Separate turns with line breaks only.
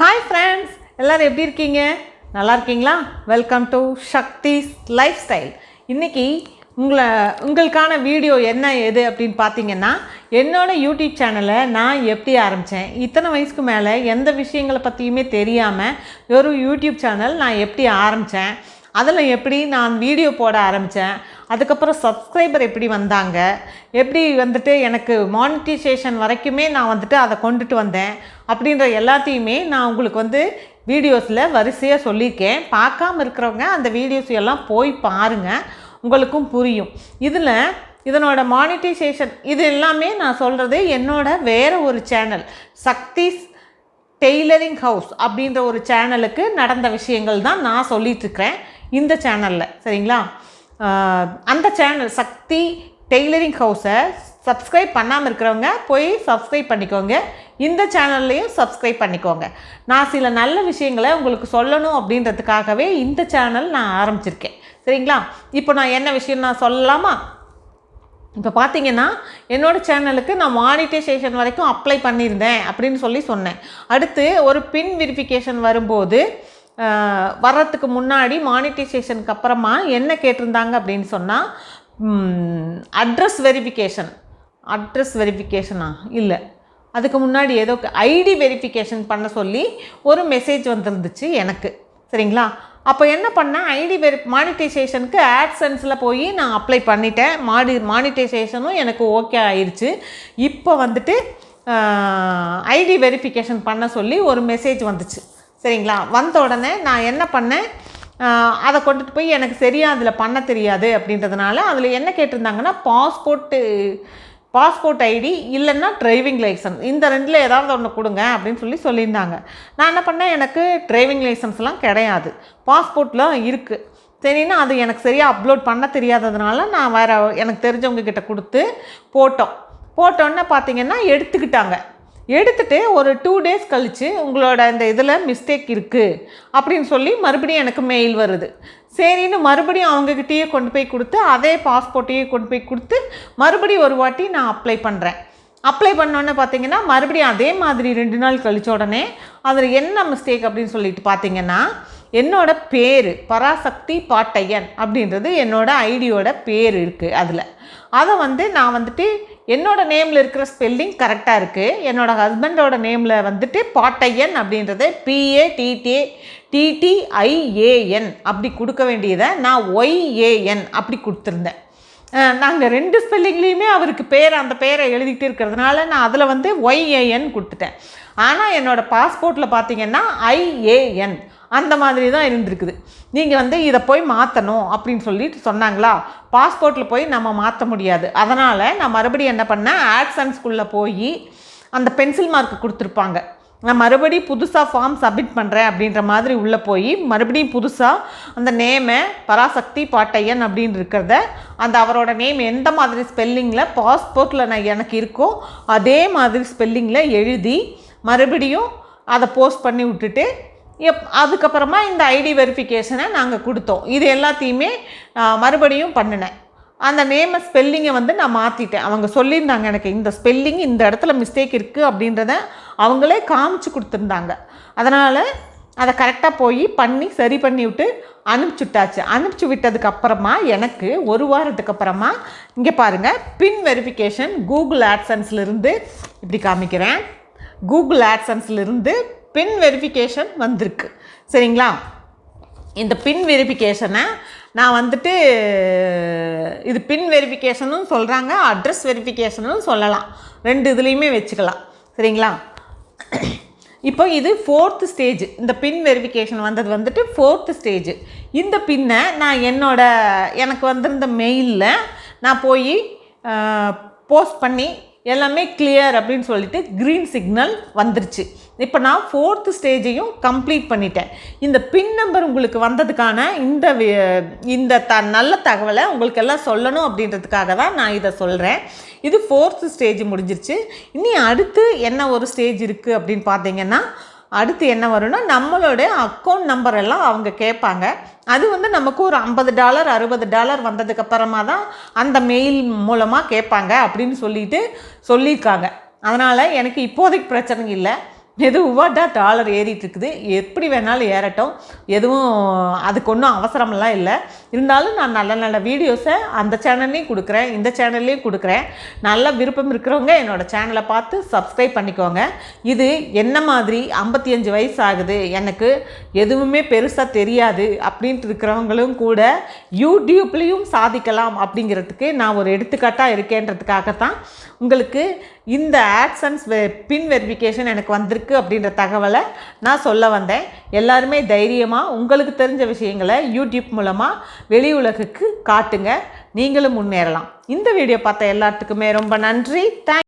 hi friends எல்லோரும் எப்படி இருக்கீங்க நல்லா இருக்கீங்களா welcome to Sakthi's life style இன்றைக்கி உங்களை உங்களுக்கான வீடியோ என்ன எது அப்படின்னு பார்த்தீங்கன்னா என்னோடய யூடியூப் சேனலை நான் எப்படி ஆரம்பித்தேன் இத்தனை வயசுக்கு மேலே எந்த விஷயங்களை பற்றியுமே தெரியாமல் ஒரு யூடியூப் சேனல் நான் எப்படி ஆரம்பித்தேன் அதில் எப்படி நான் வீடியோ போட ஆரம்பித்தேன் அதுக்கப்புறம் சப்ஸ்கிரைபர் எப்படி வந்தாங்க எப்படி வந்துட்டு எனக்கு மானிட்டைசேஷன் வரைக்குமே நான் வந்துட்டு அதை கொண்டுட்டு வந்தேன் அப்படின்ற எல்லாத்தையுமே நான் உங்களுக்கு வந்து வீடியோஸில் வரிசையாக சொல்லியிருக்கேன் பார்க்காம இருக்கிறவங்க அந்த வீடியோஸ் எல்லாம் போய் பாருங்கள் உங்களுக்கும் புரியும் இதில் இதனோட மானிட்டைசேஷன் இது எல்லாமே நான் சொல்கிறது என்னோட வேறு ஒரு சேனல் சக்திஸ் டெய்லரிங் ஹவுஸ் அப்படின்ற ஒரு சேனலுக்கு நடந்த விஷயங்கள் தான் நான் சொல்லிகிட்ருக்கிறேன் இந்த சேனலில் சரிங்களா அந்த சேனல் சக்தி டெய்லரிங் ஹவுஸை சப்ஸ்கிரைப் பண்ணாமல் இருக்கிறவங்க போய் சப்ஸ்கிரைப் பண்ணிக்கோங்க இந்த சேனல்லையும் சப்ஸ்கிரைப் பண்ணிக்கோங்க நான் சில நல்ல விஷயங்களை உங்களுக்கு சொல்லணும் அப்படின்றதுக்காகவே இந்த சேனல் நான் ஆரம்பிச்சிருக்கேன் சரிங்களா இப்போ நான் என்ன விஷயம் நான் சொல்லலாமா இப்போ பார்த்தீங்கன்னா என்னோடய சேனலுக்கு நான் மானிட்டைசேஷன் வரைக்கும் அப்ளை பண்ணியிருந்தேன் அப்படின்னு சொல்லி சொன்னேன் அடுத்து ஒரு பின் வெரிஃபிகேஷன் வரும்போது வர்றதுக்கு முன்னாடி மானிட்டைசேஷனுக்கு அப்புறமா என்ன கேட்டிருந்தாங்க அப்படின்னு சொன்னால் அட்ரஸ் வெரிஃபிகேஷன் அட்ரஸ் வெரிஃபிகேஷனா இல்லை அதுக்கு முன்னாடி ஏதோ ஐடி வெரிஃபிகேஷன் பண்ண சொல்லி ஒரு மெசேஜ் வந்துருந்துச்சு எனக்கு சரிங்களா அப்போ என்ன பண்ணேன் ஐடி வெரி மானிட்டைசேஷனுக்கு ஆட்சன்ஸில் போய் நான் அப்ளை பண்ணிட்டேன் மாடி மானிட்டைசேஷனும் எனக்கு ஓகே ஆயிடுச்சு இப்போ வந்துட்டு ஐடி வெரிஃபிகேஷன் பண்ண சொல்லி ஒரு மெசேஜ் வந்துச்சு சரிங்களா வந்த உடனே நான் என்ன பண்ணேன் அதை கொண்டுட்டு போய் எனக்கு சரியாக அதில் பண்ண தெரியாது அப்படின்றதுனால அதில் என்ன கேட்டிருந்தாங்கன்னா பாஸ்போர்ட்டு பாஸ்போர்ட் ஐடி இல்லைன்னா டிரைவிங் லைசன்ஸ் இந்த ரெண்டில் ஏதாவது ஒன்று கொடுங்க அப்படின்னு சொல்லி சொல்லியிருந்தாங்க நான் என்ன பண்ணேன் எனக்கு டிரைவிங் லைசன்ஸ்லாம் கிடையாது பாஸ்போர்ட்லாம் இருக்குது சரின்னா அது எனக்கு சரியாக அப்லோட் பண்ண தெரியாததுனால நான் வேறு எனக்கு தெரிஞ்சவங்க கிட்டே கொடுத்து போட்டோம் போட்டோன்னே பார்த்தீங்கன்னா எடுத்துக்கிட்டாங்க எடுத்துகிட்டு ஒரு டூ டேஸ் கழித்து உங்களோட அந்த இதில் மிஸ்டேக் இருக்குது அப்படின்னு சொல்லி மறுபடியும் எனக்கு மெயில் வருது சரின்னு மறுபடியும் அவங்கக்கிட்டேயே கொண்டு போய் கொடுத்து அதே பாஸ்போர்ட்டையே கொண்டு போய் கொடுத்து மறுபடியும் ஒரு வாட்டி நான் அப்ளை பண்ணுறேன் அப்ளை பண்ணோன்னே பார்த்தீங்கன்னா மறுபடியும் அதே மாதிரி ரெண்டு நாள் கழித்த உடனே அதில் என்ன மிஸ்டேக் அப்படின்னு சொல்லிட்டு பார்த்தீங்கன்னா என்னோடய பேர் பராசக்தி பாட்டையன் அப்படின்றது என்னோடய ஐடியோட பேர் இருக்குது அதில் அதை வந்து நான் வந்துட்டு என்னோடய நேமில் இருக்கிற ஸ்பெல்லிங் கரெக்டாக இருக்குது என்னோடய ஹஸ்பண்டோட நேமில் வந்துட்டு பாட்டையன் அப்படின்றது பிஏ டிடிஏ டிடிஐஏஎன் அப்படி கொடுக்க வேண்டியதை நான் ஒய்ஏஎன் அப்படி கொடுத்துருந்தேன் நாங்கள் ரெண்டு ஸ்பெல்லிங்லேயுமே அவருக்கு பேர் அந்த பேரை எழுதிக்கிட்டு இருக்கிறதுனால நான் அதில் வந்து ஒய்ஏஎன் கொடுத்துட்டேன் ஆனால் என்னோடய பாஸ்போர்ட்டில் பார்த்தீங்கன்னா ஐஏஎன் அந்த மாதிரி தான் இருந்திருக்குது நீங்கள் வந்து இதை போய் மாற்றணும் அப்படின்னு சொல்லிட்டு சொன்னாங்களா பாஸ்போர்ட்டில் போய் நம்ம மாற்ற முடியாது அதனால் நான் மறுபடியும் என்ன பண்ணேன் ஆட்சன்ஸ்குள்ளே போய் அந்த பென்சில் மார்க் கொடுத்துருப்பாங்க நான் மறுபடியும் புதுசாக ஃபார்ம் சப்மிட் பண்ணுறேன் அப்படின்ற மாதிரி உள்ளே போய் மறுபடியும் புதுசாக அந்த நேமை பராசக்தி பாட்டையன் அப்படின்னு இருக்கிறத அந்த அவரோட நேம் எந்த மாதிரி ஸ்பெல்லிங்கில் பாஸ்போர்ட்டில் நான் எனக்கு இருக்கோ அதே மாதிரி ஸ்பெல்லிங்கில் எழுதி மறுபடியும் அதை போஸ்ட் பண்ணி விட்டுட்டு எப் அதுக்கப்புறமா இந்த ஐடி வெரிஃபிகேஷனை நாங்கள் கொடுத்தோம் இது எல்லாத்தையுமே மறுபடியும் பண்ணினேன் அந்த நேமை ஸ்பெல்லிங்கை வந்து நான் மாற்றிட்டேன் அவங்க சொல்லியிருந்தாங்க எனக்கு இந்த ஸ்பெல்லிங் இந்த இடத்துல மிஸ்டேக் இருக்குது அப்படின்றத அவங்களே காமிச்சு கொடுத்துருந்தாங்க அதனால் அதை கரெக்டாக போய் பண்ணி சரி பண்ணி விட்டு அனுப்பிச்சுட்டாச்சு அனுப்பிச்சு விட்டதுக்கு அப்புறமா எனக்கு ஒரு வாரத்துக்கு அப்புறமா இங்கே பாருங்கள் பின் வெரிஃபிகேஷன் கூகுள் ஆட்சன்ஸ்லேருந்து இப்படி காமிக்கிறேன் கூகுள் ஆட்சன்ஸ்லேருந்து பின் வெரிஃபிகேஷன் வந்திருக்கு சரிங்களா இந்த பின் வெரிஃபிகேஷனை நான் வந்துட்டு இது பின் வெரிஃபிகேஷனும் சொல்கிறாங்க அட்ரஸ் வெரிஃபிகேஷனும் சொல்லலாம் ரெண்டு இதுலேயுமே வச்சுக்கலாம் சரிங்களா இப்போ இது ஃபோர்த்து ஸ்டேஜ் இந்த பின் வெரிஃபிகேஷன் வந்தது வந்துட்டு ஃபோர்த்து ஸ்டேஜ் இந்த பின்னை நான் என்னோட எனக்கு வந்திருந்த மெயிலில் நான் போய் போஸ்ட் பண்ணி எல்லாமே கிளியர் அப்படின்னு சொல்லிட்டு க்ரீன் சிக்னல் வந்துருச்சு இப்போ நான் ஃபோர்த்து ஸ்டேஜையும் கம்ப்ளீட் பண்ணிட்டேன் இந்த பின் நம்பர் உங்களுக்கு வந்ததுக்கான இந்த இந்த த நல்ல தகவலை உங்களுக்கு எல்லாம் சொல்லணும் அப்படின்றதுக்காக தான் நான் இதை சொல்கிறேன் இது ஃபோர்த்து ஸ்டேஜ் முடிஞ்சிருச்சு இனி அடுத்து என்ன ஒரு ஸ்டேஜ் இருக்குது அப்படின்னு பார்த்தீங்கன்னா அடுத்து என்ன வரும்னா நம்மளோட அக்கௌண்ட் நம்பர் எல்லாம் அவங்க கேட்பாங்க அது வந்து நமக்கு ஒரு ஐம்பது டாலர் அறுபது டாலர் வந்ததுக்கப்புறமா தான் அந்த மெயில் மூலமாக கேட்பாங்க அப்படின்னு சொல்லிட்டு சொல்லியிருக்காங்க அதனால் எனக்கு இப்போதைக்கு பிரச்சனை இல்லை மெதுவாக தான் டாலர் ஏறிட்டு இருக்குது எப்படி வேணாலும் ஏறட்டும் எதுவும் அதுக்கு ஒன்றும் அவசரமெல்லாம் இல்லை இருந்தாலும் நான் நல்ல நல்ல வீடியோஸை அந்த சேனல்லையும் கொடுக்குறேன் இந்த சேனல்லையும் கொடுக்குறேன் நல்ல விருப்பம் இருக்கிறவங்க என்னோடய சேனலை பார்த்து சப்ஸ்கிரைப் பண்ணிக்கோங்க இது என்ன மாதிரி ஐம்பத்தி அஞ்சு வயசு ஆகுது எனக்கு எதுவுமே பெருசாக தெரியாது அப்படின்ட்டு இருக்கிறவங்களும் கூட யூடியூப்லேயும் சாதிக்கலாம் அப்படிங்கிறதுக்கு நான் ஒரு எடுத்துக்காட்டாக இருக்கேன்றதுக்காக தான் உங்களுக்கு இந்த ஆட்சன்ஸ் பின் வெரிஃபிகேஷன் எனக்கு வந்திருக்கு அப்படின்ற தகவலை நான் சொல்ல வந்தேன் எல்லாருமே தைரியமாக உங்களுக்கு தெரிஞ்ச விஷயங்களை யூடியூப் மூலமாக வெளி உலகுக்கு காட்டுங்க நீங்களும் முன்னேறலாம் இந்த வீடியோ பார்த்த எல்லாத்துக்குமே ரொம்ப நன்றி தேங்க்